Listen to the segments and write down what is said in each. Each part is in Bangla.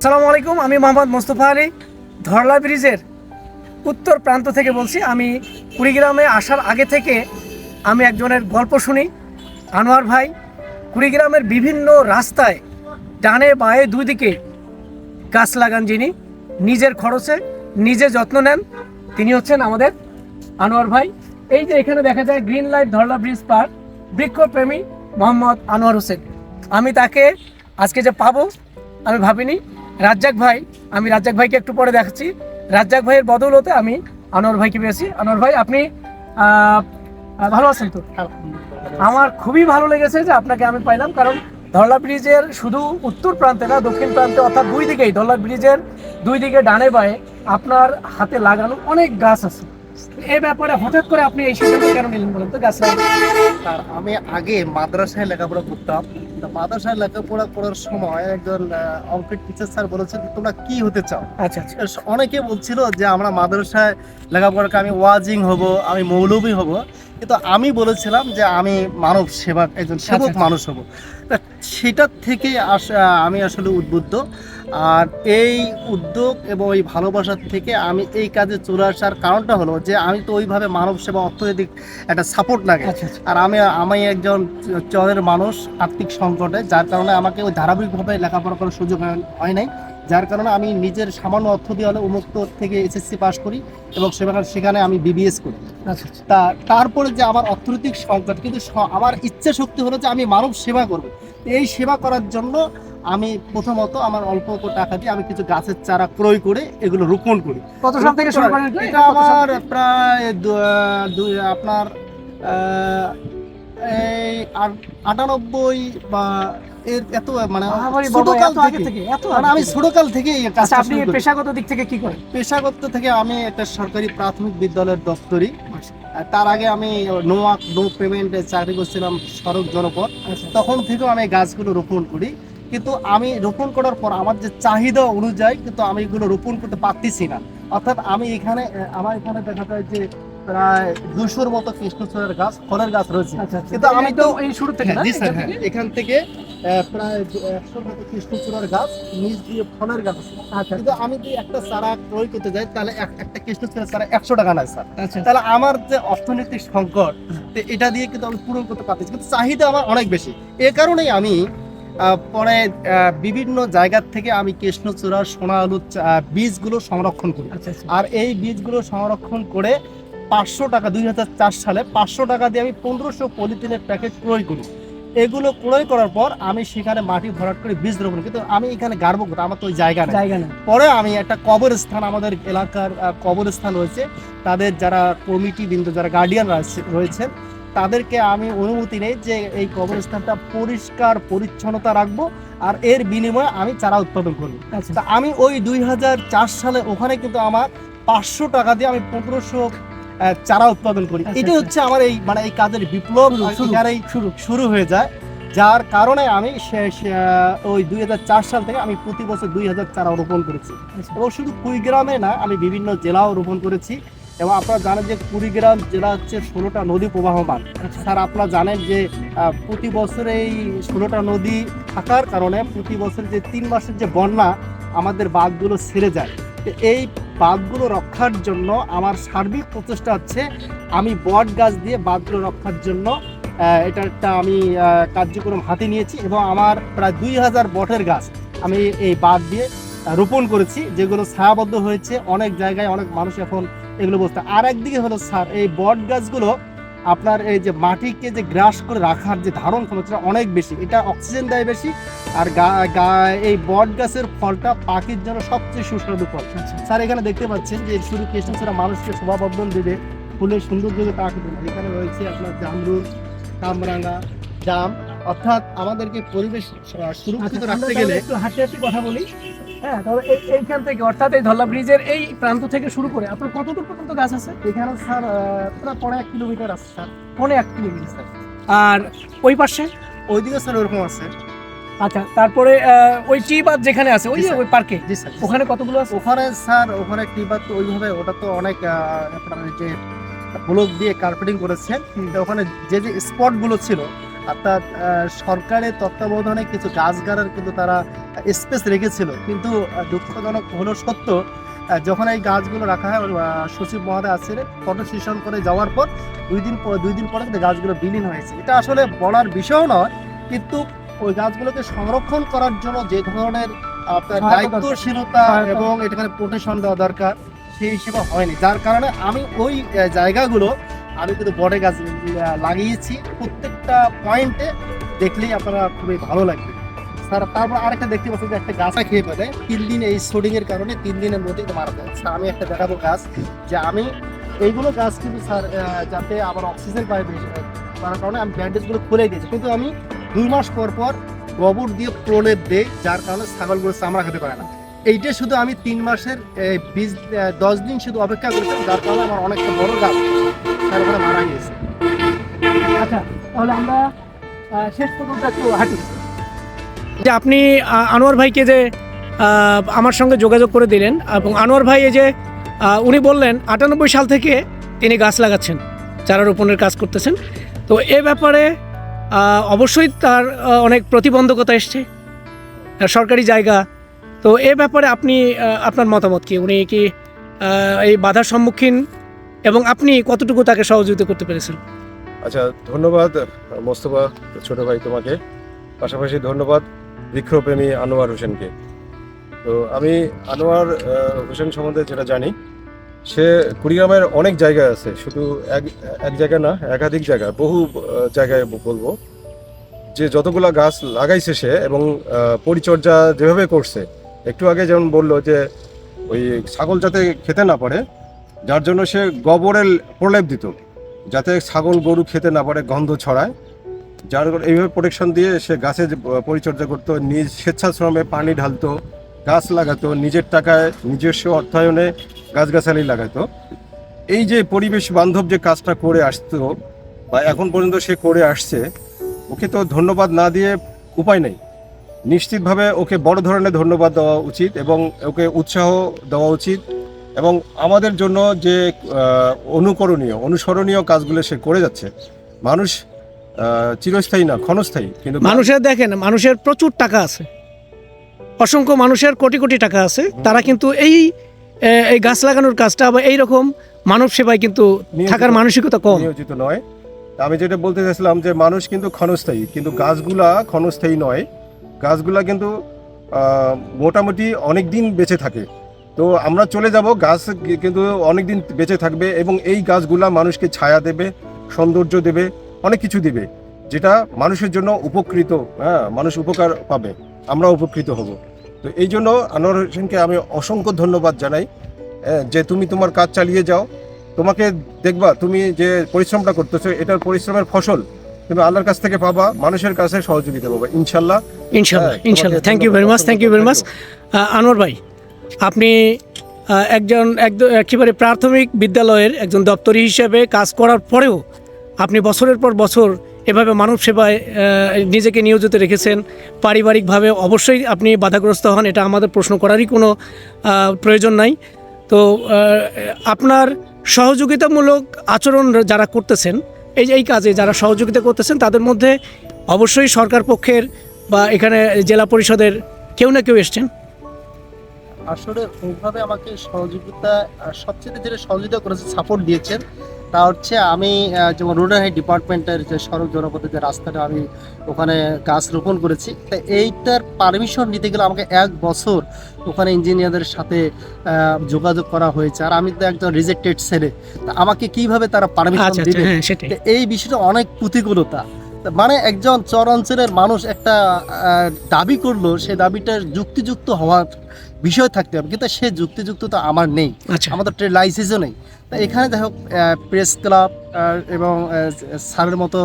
আসসালামু আলাইকুম, আমি মোহাম্মদ মোস্তফা আলী, ধরলা ব্রিজের উত্তর প্রান্ত থেকে বলছি। আমি কুড়িগ্রামে আসার আগে থেকে আমি একজনের গল্প শুনি। আনোয়ার ভাই কুড়িগ্রামের বিভিন্ন রাস্তায় ডানে বায়ে দুই দিকে গাছ লাগান যিনি, নিজের খরচে নিজে যত্ন নেন, তিনি হচ্ছেন আমাদের আনোয়ার ভাই। এই যে এখানে দেখা যায় green light, Dharla bridge park বৃক্ষপ্রেমী Mohammad Anwar Hossain. আমি তাকে আজকে যে পাবো, আমি ভাবিনি রাজ্জাক ভাই আমি রাজ্জাক ভাইকে একটু পরে দেখাচ্ছি। রাজ্জাক ভাইয়ের বদৌলতে আমি আনোয়ার ভাইকে পেয়েছি। আনোয়ার ভাই আপনি ভালো আছেন তো? আমার খুবই ভালো লেগেছে যে আপনাকে আমি পাইলাম কারণ ধরলা ব্রিজের শুধু উত্তর প্রান্তে না দক্ষিণ প্রান্তে অর্থাৎ দুই দিকেই ধরলা ব্রিজের দুই দিকে ডানে বায়ে আপনার হাতে লাগানো অনেক গাছ আছে। এই ব্যাপারে হঠাৎ করে আপনি এই সিদ্ধান্ত কেন নিলেন বলেন তো গাছ আমি আগে মাদ্রাসায় লেখাপড়া করতাম তো মাদ্রাসায় লেখাপড়া করার সময় একজন অঙ্কের টিচার স্যার বলেছেন তোমরা কি হতে চাও? আচ্ছা আচ্ছা। অনেকে বলছিল যে আমরা মাদ্রাসায় লেখাপড়াকে আমি ওয়াজিং হব আমি মৌলবী হব। কিন্তু আমি বলেছিলাম যে আমি মানব সেবা একজন সেবক আচ্ছা। মানুষ হব। তা সেটার থেকে আসা আমি আসলে উদ্বুদ্ধ। আর এই উদ্যোগ এবং এই ভালোবাসার থেকে আমি এই কাজে চলে আসার কারণটা হলো যে আমি তো ওইভাবে মানব সেবা অর্থনৈতিক একটা সাপোর্ট লাগে আচ্ছা আচ্ছা। আর আমি আমি একজন চরের মানুষ আর্থিক সংকটে যার কারণে আমাকে ওই ধারাবাহিকভাবে লেখাপড়া করার সুযোগ হয়- নাই। যার কারণে আমি নিজের সামান্য অর্থ দিয়ে হলে উন্মুক্ত থেকে এসএসসি পাস করি এবং সেখানে সেখানে আমি বিবিএস করি আচ্ছা আচ্ছা তা তারপরে যে আমার অর্থনৈতিক সংকট কিন্তু আমার ইচ্ছা শক্তি হলো যে আমি মানব সেবা করব। এই সেবা করার জন্য আমি প্রথমত আমার অল্প অল্প টাকা দিয়ে আমি কিছু গাছের চারা ক্রয় করে এগুলো রোপণ করি। কত সাল থেকে শুরু করেন এটা? আমার প্রায় আপনার এই আট- আটানব্বই বা এর এত মানে ছোটকাল থেকে। মানে আমি ছোটকাল থেকে আচ্ছা আপনি পেশাগত দিক থেকে কি করেন? পেশাগত থেকে আমি একটা সরকারি প্রাথমিক বিদ্যালয়ের দপ্তরি। তার আগে আমি নোয়া নো পেমেন্টে চাকরি করছিলাম সড়ক জনপদ। আচ্ছা। তখন থেকেও আমি গাছগুলো রোপণ করি। কিন্তু আমি রোপণ করার পর আমার যে চাহিদা অনুযায়ী কিন্তু আমি এগুলো রোপণ করতে পারতেছি না। অর্থাৎ আমি এখানে আমার এখানে দেখা যায় যে প্রায় দুশোর মতো কৃষ্ণচূড়ার গাছ ফলের গাছ রয়েছে। আচ্ছা কিন্তু আমি তো এই শুরু থেকে হ্যাঁ, এখান হ্যাঁ। থেকে? এখান থেকে প্রায় একশোর মতো কৃষ্ণচূড়ার গাছ নিচ দিয়ে ফলের গাছ আছে। আচ্ছা কিন্তু আমি যদি একটা চারা ক্রয় করতে যাই তাহলে একটা কৃষ্ণচূড়ার চারা একশো টাকা নেয় স্যার। আচ্ছা তাহলে আমার যে অর্থনৈতিক সংকট এটা দিয়ে কিন্তু আমি পূরণ করতে পারতেছি। কিন্তু চাহিদা আমার অনেক বেশি। এ কারণেই আমি আহ, পরে বিভিন্ন জায়গার থেকে আমি কৃষ্ণচূড়া সোনা আলুর বীজগুলো সংরক্ষণ করি। আচ্ছা আচ্ছা। আর এই বীজগুলো সংরক্ষণ করে পাঁচশো টাকা দুই হাজার চার সালে পাঁচশো টাকা দিয়ে আমি পনেরোশো পলিথিনের প্যাকেট ক্রয় করি। এগুলো ক্রয় করার পর আমি সেখানে মাটি ভরাট করে বীজ রোপণ কিন্তু আমি এখানে গাড়বো কোথায়? আমার তো ওই জায়গা নেই। জায়গা না পরে আমি একটা কবরস্থান আমাদের এলাকার কবরস্থান রয়েছে। তাদের যারা কমিটি বিন্দু যারা গার্ডিয়ান রয়েছেন তাদেরকে আমি অনুমতি নেই যে এই কবরস্থানটা পরিষ্কার পরিচ্ছন্নতা রাখব আর এর বিনিময়ে আমি চারা উৎপাদন করব। আচ্ছা। তা আমি ওই দুই হাজার চার সালে ওখানে কিন্তু আমার পাঁচশো টাকা দিয়ে আমি পনেরোশো চারা উৎপাদন করি। আচ্ছা, এটা আচ্ছা। হচ্ছে আমার এই মানে এই কাজের বিপ্লব শুরু, শুরু, হয়ে যায়। যার কারণে আমি ওই দুই হাজার চার সাল থেকে আমি প্রতি বছর দুই হাজার চারা রোপণ করেছি। আচ্ছা। এবং শুধু কুড়িগ্রামে না আমি বিভিন্ন জেলাও রোপণ করেছি। এবং আপনারা জানেন যে কুড়িগ্রাম জেলা হচ্ছে ষোলোটা নদী প্রবাহমান। স্যার আপনারা জানেন যে প্রতি বছর এই ষোলোটা নদী থাকার কারণে প্রতি বছর যে তিন মাসের যে বন্যা আমাদের বাঁধগুলো ছেড়ে যায়। তো এই বাঁধগুলো রক্ষার জন্য আমার সার্বিক প্রচেষ্টা হচ্ছে আমি বট গাছ দিয়ে বাঁধগুলো রক্ষার জন্য এটা একটা আমি কার্যক্রম হাতে নিয়েছি এবং আমার প্রায় দুই হাজার বটের গাছ আমি এই বাঁধ দিয়ে রোপণ করেছি, যেগুলো ছায়াবদ্ধ হয়েছে অনেক জায়গায় অনেক মানুষ এখন এগুলো বসতে আর একদিকে হলো স্যার, এই বট গাছগুলো আপনার এই যে মাটিকে যে গ্রাস করে রাখার যে ধারণ ক্ষমতা অনেক বেশি এটা অক্সিজেন দেয় বেশি আর এই বট গাছের ফলটা পাখির জন্য সবচেয়ে সুস্বাদু ফল। আচ্ছা। স্যার এখানে দেখতে পাচ্ছেন যে শুধু কৃষ্ণচূড়া মানুষকে শোভাবর্ধন দেবে ফুলের সৌন্দর্যকে তাকে দেবে এখানে রয়েছে আপনার জামরুল কামরাঙা জাম অর্থাৎ আমাদেরকে পরিবেশ সুরক্ষিত আচ্ছা, রাখতে গেলে একটু হাঁটতে হাঁটতে কথা বলি। হ্যাঁ এই- এইখান থেকে অর্থাৎ এই ধল্লা ব্রিজের এই প্রান্ত থেকে শুরু করে আপনার কত দূর পর্যন্ত গাছ আছে? এখানে স্যার প্রায় পনেরো এক কিলোমিটার আছে স্যার। পনে এক কিলোমিটার স্যার। আর ওই পাশে? ওইদিকে স্যার ওরকম আছে। আচ্ছা তারপরে ওই টি বাদ যেখানে আছে ওই যে ওই পার্কে? জি স্যার ওখানে কতগুলো আছে? ওখানে স্যার ওখানে টিবার তো ওইভাবে ওটা তো অনেক আপনার যে ব্লক দিয়ে কার্পেটিং করেছেন ওখানে যে যে স্পটগুলো ছিল অর্থাৎ সরকারের তত্ত্বাবধানে কিছু গাছ গাড়ার কিন্তু তারা স্পেস রেখেছিল। কিন্তু দুঃখজনক হলো সত্য যখন এই গাছগুলো রাখা হয় সচিব মহোদয় আসছিলেন ফটো সেশন করে যাওয়ার পর দুই দিন পর দুই দিন পরে কিন্তু গাছগুলো বিলীন হয়েছে। এটা আসলে বলার বিষয় নয় কিন্তু ওই গাছগুলোকে সংরক্ষণ করার জন্য যে ধরনের আপনার দায়িত্বশীলতা এবং এখানে প্রোটেকশন দেওয়া দরকার সেই হিসেবে হয়নি। যার কারণে আমি ওই জায়গাগুলো আমি কিন্তু বড়ে গাছ লাগিয়েছি। লাগিয়েছি প্রত্যেকটা পয়েন্টে দেখলেই আপনারা খুবই ভালো লাগবে। স্যার, তারপর আরেকটা দেখতে পাচ্ছি যে একটা গাছ খেয়ে ফেলে। তিন দিন এই শুটিং এর কারণে তিন দিনের মধ্যে মারা যায়। স্যার, আমি একটা দেখাবো গাছ যে আমি এইগুলো গাছ কিন্তু স্যার যাতে আবার অক্সিজেন পায় বেশি করার কারণে আমি ব্যান্ডেজগুলো খুলে দিয়েছি। কিন্তু আমি দুই মাস পর পর গোবর দিয়ে প্রলেপ দেই, যার কারণে ছাগলগুলো চামড়া খেতে পারে না। এইটা শুধু আমি তিন মাসের বিশ দশ দিন শুধু অপেক্ষা করেছিলাম যার কারণে আমার অনেকটা বড় গাছ তার মারা গিয়েছে। আচ্ছা তাহলে আমরা শেষ পর্যন্ত একটু হাঁটি। যে আপনি আনোয়ার ভাইকে যে আমার সঙ্গে যোগাযোগ করে দিলেন এবং আনোয়ার ভাই এই যে উনি বললেন, আটানব্বই সাল থেকে তিনি গাছ লাগাচ্ছেন, চারা রোপণের কাজ করতেছেন। তো এ ব্যাপারে অবশ্যই তার অনেক প্রতিবন্ধকতা এসছে সরকারি জায়গা। তো এ ব্যাপারে আপনি আপনার মতামত কি? উনি কি এই বাধার সম্মুখীন এবং আপনি কতটুকু তাকে সহযোগিতা করতে পেরেছেন? আচ্ছা ধন্যবাদ, মোস্তফা, ছোট ভাই তোমাকে। পাশাপাশি ধন্যবাদ বৃক্ষপ্রেমী আনোয়ার হোসেনকে। তো আমি আনোয়ার হোসেন সম্বন্ধে যেটা জানি, সে কুড়িগ্রামের অনেক জায়গায় আছে, শুধু এক এক জায়গা না, একাধিক জায়গা, বহু জায়গায় বলব। যে যতগুলা গাছ লাগাইছে সে এবং পরিচর্যা যেভাবে করছে, একটু আগে যেমন বলল যে, ওই ছাগল যাতে খেতে না পারে, যার জন্য সে গোবরের প্রলেপ দিত। যাতে ছাগল গরু খেতে না পারে, গন্ধ ছড়ায়। যার এইভাবে প্রোটেকশন দিয়ে সে গাছে পরিচর্যা করতো, নিজ স্বেচ্ছাশ্রমে পানি ঢালতো, গাছ লাগাতো, নিজের টাকায় নিজস্ব অর্থায়নে গাছগাছালি লাগাতো। এই যে পরিবেশ বান্ধব যে কাজটা করে আসতো, বা এখন পর্যন্ত সে করে আসছে, ওকে তো ধন্যবাদ না দিয়ে উপায় নেই। নিশ্চিতভাবে ওকে বড় ধরনের ধন্যবাদ দেওয়া উচিত এবং ওকে উৎসাহ দেওয়া উচিত। এবং আমাদের জন্য যে অনুকরণীয় অনুসরণীয় কাজগুলো সে করে যাচ্ছে মানুষ চিরস্থায়ী না ক্ষণস্থায়ী কিন্তু মানুষের দেখেন মানুষের প্রচুর টাকা আছে। অসংখ্য মানুষের কোটি কোটি টাকা আছে। তারা কিন্তু এই এই গাছ লাগানোর কাজটা বা এইরকম মানব সেবায় কিন্তু থাকার মানসিকতা কম। নিয়োজিত নয়। আমি যেটা বলতে চাইছিলাম যে মানুষ কিন্তু ক্ষণস্থায়ী কিন্তু গাছগুলা ক্ষণস্থায়ী নয়। গাছগুলা কিন্তু মোটামুটি অনেক দিন বেঁচে থাকে। তো আমরা চলে যাব গাছ কিন্তু অনেক দিন বেঁচে থাকবে এবং এই গাছগুলা মানুষকে ছায়া দেবে সৌন্দর্য দেবে অনেক কিছু দেবে যেটা মানুষের জন্য উপকৃত হ্যাঁ মানুষ উপকার পাবে আমরা উপকৃত হব। তো এই জন্য আনোয়ার হোসেনকে আমি অসংখ্য ধন্যবাদ জানাই যে তুমি তোমার কাজ চালিয়ে যাও তোমাকে দেখবা তুমি যে পরিশ্রমটা করতেছো এটার পরিশ্রমের ফসল তুমি আল্লাহর কাছ থেকে পাবা মানুষের কাছে সহযোগিতা পাবা ইনশাল্লাহ। ইনশাল্লাহ হ্যাঁ, ইনশাল্লাহ। Thank you very much thank you very much Anwar ভাই। আপনি একজন একদম একেবারে প্রাথমিক বিদ্যালয়ের একজন দপ্তরি হিসেবে কাজ করার পরেও আপনি বছরের পর বছর এভাবে মানব সেবায় নিজেকে নিয়োজিত রেখেছেন। পারিবারিকভাবে অবশ্যই আপনি বাধাগ্রস্ত হন, এটা আমাদের প্রশ্ন করারই কোনো প্রয়োজন নাই। তো আপনার সহযোগিতামূলক আচরণ যারা করতেছেন, এই এই কাজে যারা সহযোগিতা করতেছেন, তাদের মধ্যে অবশ্যই সরকার পক্ষের বা এখানে জেলা পরিষদের কেউ না কেউ এসছেন। আসলে ওইভাবে আমাকে সহযোগিতা সবচেয়ে যেটা সহযোগিতা করেছে সাপোর্ট দিয়েছেন তা হচ্ছে আমি যেমন রোডার হাই ডিপার্টমেন্টের যে সড়ক জনপথের যে রাস্তাটা আমি ওখানে গাছ রোপণ করেছি তা এইটার পারমিশন নিতে গেলে আমাকে এক বছর ওখানে ইঞ্জিনিয়ারদের সাথে যোগাযোগ করা হয়েছে। আর আমি তো একজন রিজেক্টেড ছেলে তা আমাকে কীভাবে তারা পারমিশন আচ্ছা আচ্ছা দিবে? হ্যাঁ এই বিষয়টা অনেক প্রতিকূলতা। মানে একজন চর অঞ্চলের মানুষ একটা দাবি করল সে দাবিটা যুক্তিযুক্ত হওয়ার বিষয় থাকতে হবে কিন্তু সে যুক্তিযুক্ত তো আমার নেই। আচ্ছা। আমাদের ট্রেড লাইসেন্সও নেই। তা এখানে দেখো প্রেস ক্লাব এবং স্যারের মতো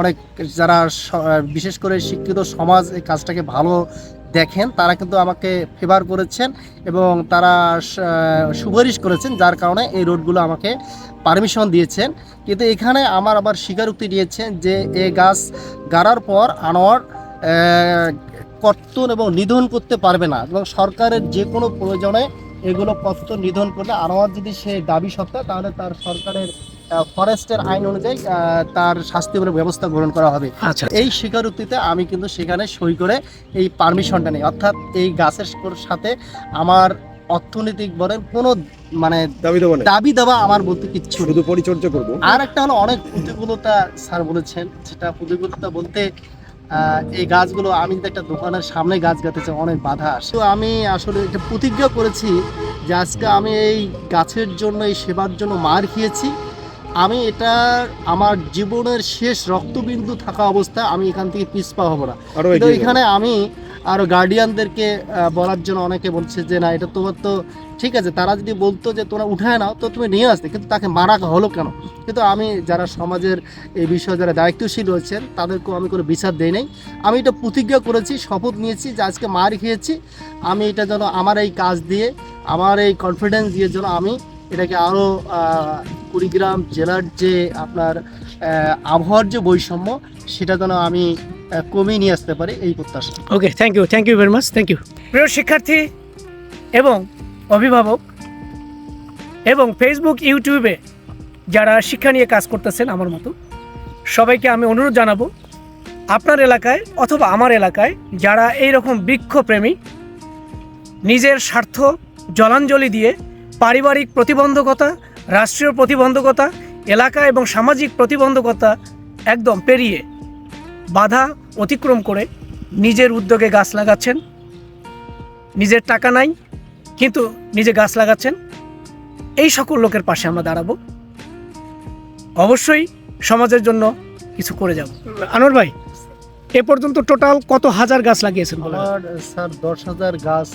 অনেক যারা বিশেষ করে শিক্ষিত সমাজ এই কাজটাকে ভালো দেখেন তারা কিন্তু আমাকে ফেভার করেছেন এবং তারা সুপারিশ করেছেন যার কারণে এই রোডগুলো আমাকে পারমিশন দিয়েছেন। কিন্তু এখানে আমার আবার স্বীকারোক্তি দিয়েছেন যে এ গাছ গাড়ার পর আনোয়ার কর্তন এবং নিধন করতে পারবে না। এবং সরকারের যে কোনো প্রয়োজনে এগুলো কর্তন নিধন করলে আনোয়ার যদি সে দাবি সত্তা তাহলে তার সরকারের ফরেস্টের আইন অনুযায়ী তার শাস্তিমূলক ব্যবস্থা গ্রহণ করা হবে। আচ্ছা। এই স্বীকারোক্তিতে আমি কিন্তু সেখানে সই করে এই পারমিশনটা নেই। অর্থাৎ এই গাছের সাথে আমার অর্থনৈতিক বলেন কোনো মানে দাবি দেবো না দাবি দেওয়া আমার বলতে কিচ্ছু শুধু পরিচর্যা করব। আর একটা হলো অনেক প্রতিকূলতা স্যার বলেছেন সেটা প্রতিকূলতা বলতে এই গাছগুলো আমি যদি একটা দোকানের সামনে গাছ গাতেছে অনেক বাধা আসে। তো আমি আসলে একটা প্রতিজ্ঞা করেছি যে আজকে আমি এই গাছের জন্য এই সেবার জন্য মার খেয়েছি। আমি এটা আমার জীবনের শেষ রক্তবিন্দু থাকা অবস্থায় আমি এখান থেকে পিছপা হব না। কিন্তু। এখানে আমি আরও গার্ডিয়ানদেরকে বলার জন্য অনেকে বলছে যে, না, এটা তোমার তো ঠিক আছে। তারা যদি বলতো যে, তোমরা উঠায় নাও, তো তুমি নিয়ে আসতে। কিন্তু তাকে মারা হলো কেন? কিন্তু আমি যারা সমাজের এই বিষয়ে যারা দায়িত্বশীল রয়েছেন, তাদেরকেও আমি কোনো বিচার দেই নাই। আমি এটা প্রতিজ্ঞা করেছি, শপথ নিয়েছি যে, আজকে মার খেয়েছি। আমি এটা যেন আমার এই কাজ দিয়ে, আমার এই কনফিডেন্স দিয়ে যেন আমি এটাকে আরও কুড়িগ্রাম জেলার যে আপনার আবহাওয়ার যে বৈষম্য, সেটা যেন আমি কমিয়ে নিয়ে আসতে পারে এই প্রত্যাশা। Okay thank you thank you very much thank you প্রিয় শিক্ষার্থী এবং অভিভাবক এবং ফেসবুক ইউটিউবে যারা শিক্ষা নিয়ে কাজ করতেছেন আমার মতো, সবাইকে আমি অনুরোধ জানাব, আপনার এলাকায় অথবা আমার এলাকায় যারা এই রকম বৃক্ষপ্রেমী, নিজের স্বার্থ জলাঞ্জলি দিয়ে পারিবারিক প্রতিবন্ধকতা, রাষ্ট্রীয় প্রতিবন্ধকতা, এলাকা এবং সামাজিক প্রতিবন্ধকতা একদম পেরিয়ে বাধা অতিক্রম করে নিজের উদ্যোগে গাছ লাগাচ্ছেন। নিজের টাকা নাই, কিন্তু নিজে গাছ লাগাচ্ছেন। এই সকল লোকের পাশে আমরা দাঁড়াবো। অবশ্যই সমাজের জন্য কিছু করে যাব। আনোয়ার ভাই, এ পর্যন্ত টোটাল কত হাজার গাছ লাগিয়েছেন আমার, স্যার, দশ হাজার গাছ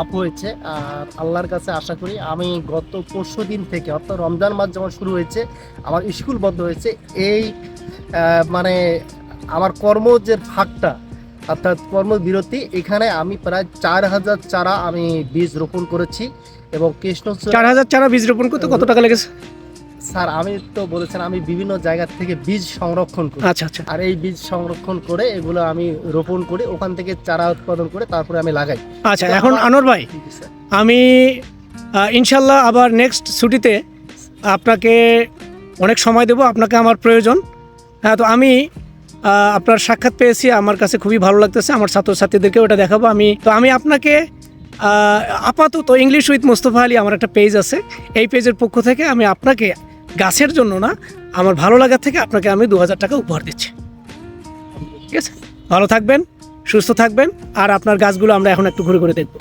আপ হয়েছে। আর আল্লাহর কাছে আশা করি আমি গত পরশু দিন থেকে, অর্থাৎ রমজান মাস যখন শুরু হয়েছে, আমার স্কুল বন্ধ হয়েছে। এই মানে আমার কর্ম যে ভাগটা অর্থাৎ কর্মবিরতি এখানে আমি প্রায় চার হাজার চারা আমি বীজ রোপণ করেছি এবং কৃষ্ণ চার হাজার চারা বীজ রোপণ করতে কত টাকা লেগেছে? স্যার আমি তো বলেছেন আমি বিভিন্ন জায়গা থেকে বীজ সংরক্ষণ করি। আচ্ছা আচ্ছা। আর এই বীজ সংরক্ষণ করে এগুলো আমি রোপণ করি ওখান থেকে চারা উৎপাদন করে তারপরে আমি লাগাই। আচ্ছা এখন আনোয়ার ভাই আমি ইনশাল্লাহ আবার নেক্সট ছুটিতে আপনাকে অনেক সময় দেব আপনাকে আমার প্রয়োজন। হ্যাঁ তো আমি আপনার সাক্ষাৎ পেয়েছি, আমার কাছে খুবই ভালো লাগতেছে, আমার ছাত্রছাত্রীদেরকেও ওটা দেখাবো আমি। তো আমি আপনাকে আপাতত ইংলিশ উইথ মোস্তফা আলী আমার একটা পেজ আছে, এই পেজের পক্ষ থেকে আমি আপনাকে গাছের জন্য না, আমার ভালো লাগার থেকে আপনাকে আমি দু হাজার টাকা উপহার দিচ্ছি। ঠিক আছে? ভালো থাকবেন, সুস্থ থাকবেন, আর আপনার গাছগুলো আমরা এখন একটু ঘুরে ঘুরে দেখব।